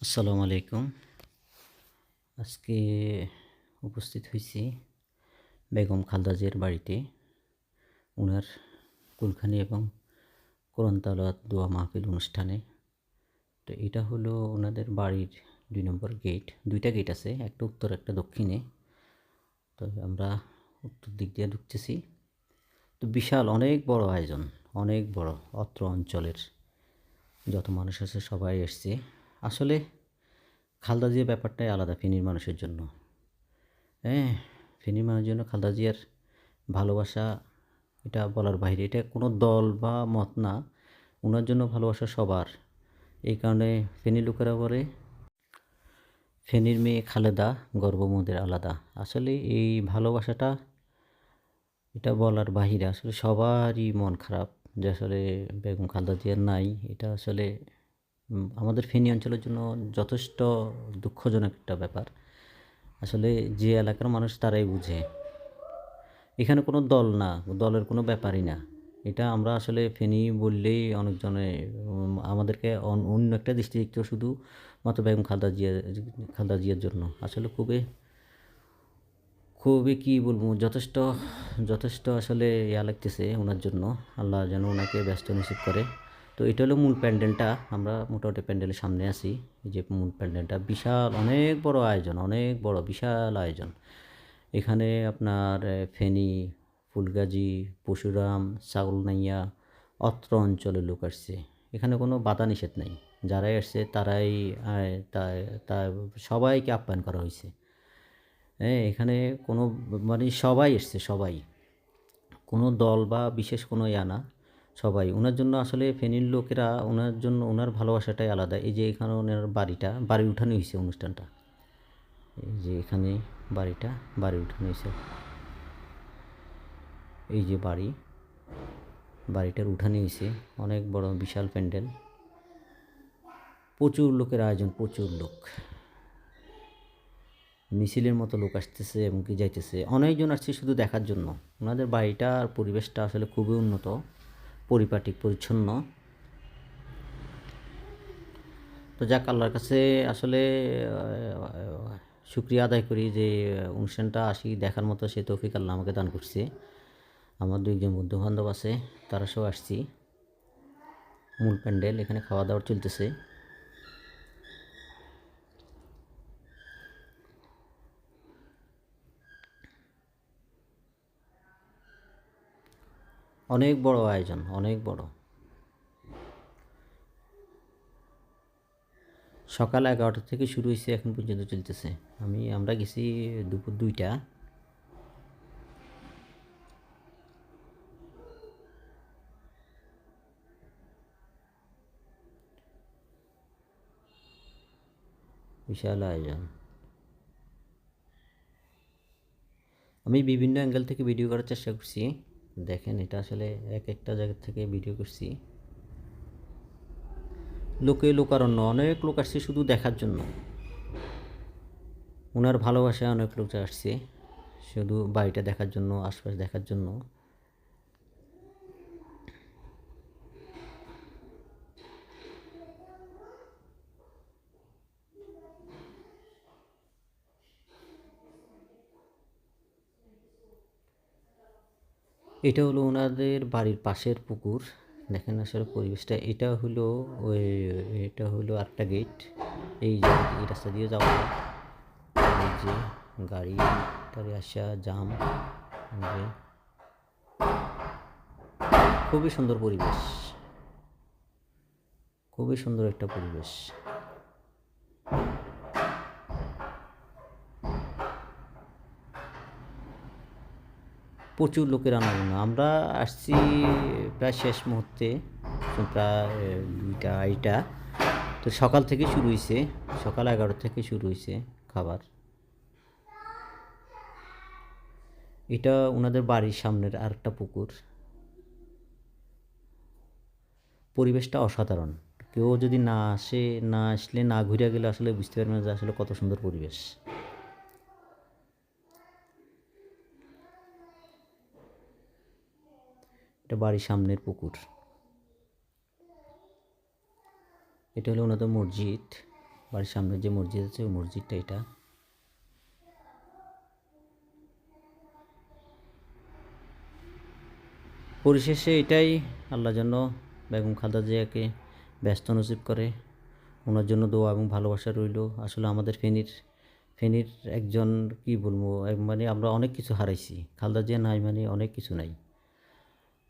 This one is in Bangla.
আসসালামু আলাইকুম। আজকে উপস্থিত হয়েছি বেগম খালদাজের বাড়িতে। ওনার কুলখানি এবং কোরআন তালাওয়াত দোয়া মাহফিল অনুষ্ঠানে। তো এটা হলো ওনাদের বাড়ির দুই নম্বর গেট। দুইটা গেট আছে, একটা উত্তর, একটা দক্ষিণে। তো আমরা উত্তর দিক দিয়ে ঢুকতেছি। তো বিশাল, অনেক বড় আয়োজন, অনেক বড় অত্র অঞ্চলের। যত মানুষ আছে সবাই এসছে আসলে খালদা জিয়া ব্যাপারটাই আলাদা ফেনীর মানুষের জন্য। হ্যাঁ ফেনীর মানুষের জন্য খালদা জিয়ার ভালোবাসা, এটা বলার বাইরে, এটা কোনো দল বা মত না ওনার জন্য ভালোবাসা সবার। এই কারণে ফেনী লোকেরা বলে, ফেনীর মেয়ে খালেদা গর্বমোদের আলাদা। আসলে এই ভালোবাসাটা, এটা বলার বাহিরে আসলে সবারই মন খারাপ যে আসলে বেগম খালদা জিয়ার নাই, এটা আসলে আমাদের ফেনী অঞ্চলের জন্য যথেষ্ট দুঃখজনক একটা ব্যাপার। আসলে যে এলাকার মানুষ তারাই বুঝে। এখানে কোনো দল না, দলের কোনো ব্যাপারই না। এটা আমরা আসলে ফেনী বললেই অনেকজনে আমাদেরকে অন- অন্য একটা দৃষ্টিতে শুধু মাত্র বেগম খালদা জিয়া, খালদা জিয়ার জন্য। আসলে খুবই খুবই কী বলব, যথেষ্ট যথেষ্ট আসলে ইয়া লাগতেছে ওনার জন্য। আল্লাহ যেন ওনাকে ব্যস্ত নিশ্চিত করে। তো এটা হলো মূল প্যান্ডেলটা। আমরা মোটামুটি প্যান্ডেলের সামনে আছি। এই যে মূল প্যান্ডেলটা, বিশাল, অনেক বড় আয়োজন, অনেক বড়, বিশাল আয়োজন। এখানে আপনার ফেনী, ফুলগাজী, পশুরাম ছাগলনাইয়া অত্র অঞ্চলের লোক আসছে। এখানে কোনো বাধা নিষেধ নেই। যারাই আসছে, তারাই তা সবাইকে আপ্যায়ন করা হয়েছে। হ্যাঁ এখানে কোনো মানে সবাই এসছে সবাই। কোনো দল বা বিশেষ কোনো ইয়া না। সবাই। ওনার জন্য আসলে ফেনীর লোকেরা ওনার জন্য ওনার ভালোবাসাটাই আলাদা। এই যে এখানে ওনার বাড়িটা, বাড়ি উঠানো হয়েছে অনুষ্ঠানটা। এই যে এখানে বাড়িটা, বাড়ি উঠানো হয়েছে। এই যে বাড়ি, বাড়িটার উঠানে হয়েছে অনেক বড় বিশাল প্যান্ডেল। প্রচুর লোকের আয়োজন, প্রচুর লোক। মিছিলের মতো লোক আসতেছে এবং কি যাইতেছে। অনেকজন আসছে শুধু দেখার জন্য। ওনাদের বাড়িটা আর পরিবেশটা আসলে খুবই উন্নত। পরিপাটিক পরিচ্ছন্ন। তো যাক, আল্লাহর কাছে আসলে শুক্রিয়া আদায় করি যে, অনুষ্ঠানটা আসি দেখার মতো সে তৌফিক আল্লাহ আমাকে দান করছে। আমার দুইজন বন্ধুবান্ধব আছে, তারা সব আসছি। মূল প্যান্ডেল, এখানে খাওয়া দাওয়া চলতেছে। অনেক বড় আয়োজন, অনেক বড়। সকাল এগারোটা থেকে শুরু হয়েছে, এখন পর্যন্ত চলতেছে। আমি, আমরা গেছি দুপুর দুইটা। বিশাল আয়োজন। আমি বিভিন্ন অ্যাঙ্গেল থেকে ভিডিও করার চেষ্টা করছি। দেখেন, এটা আসলে এক একটা জায়গা থেকে ভিডিও করছি। লোকে লোকারণ্য, অনেক লোক আসছে শুধু দেখার জন্য। ওনার ভালোবাসায় অনেক লোক আসছে শুধু বাড়িটা দেখার জন্য, আশপাশ দেখার জন্য। এটা হলো ওনাদের বাড়ির পাশের পুকুর। দেখেন আসলে পরিবেশটা। এটা হলো ওই, এটা হলো আরেকটা গেট এই এই রাস্তা দিয়ে যাওয়া। যে গাড়ি টাড়ি আসা জাম খুবই সুন্দর পরিবেশ। খুবই সুন্দর একটা পরিবেশ। প্রচুর লোকের আনাগোনা। আমরা আসছি প্রায় শেষ মুহূর্তে প্রায় দুইটা, আড়াইটা। তো সকাল থেকে শুরু হয়েছে সকাল এগারো থেকে শুরু হয়েছে খাবার। এটা ওনাদের বাড়ির সামনের আরেকটা পুকুর। পরিবেশটা অসাধারণ। কেউ যদি না আসে, না আসলে না ঘুরে গেলে আসলে বুঝতে পারবে না যে আসলে কত সুন্দর পরিবেশ। এটা বাড়ির সামনের পুকুর। এটা হলো ওনাদের মসজিদ। বাড়ির সামনের যে মসজিদ আছে, ওই মসজিদটা এটা। পরিশেষে এটাই আল্লাহ যেন বেগম খালেদা জিয়াকে ব্যস্ত নসিব করে। ওনার জন্য দোয়া এবং ভালোবাসা রইল। আসলে আমাদের ফেনীর ফেনীর একজন, কি বলব মানে আমরা অনেক কিছু হারাইছি। খালদা জিয়া নাই মানে অনেক কিছু নাই।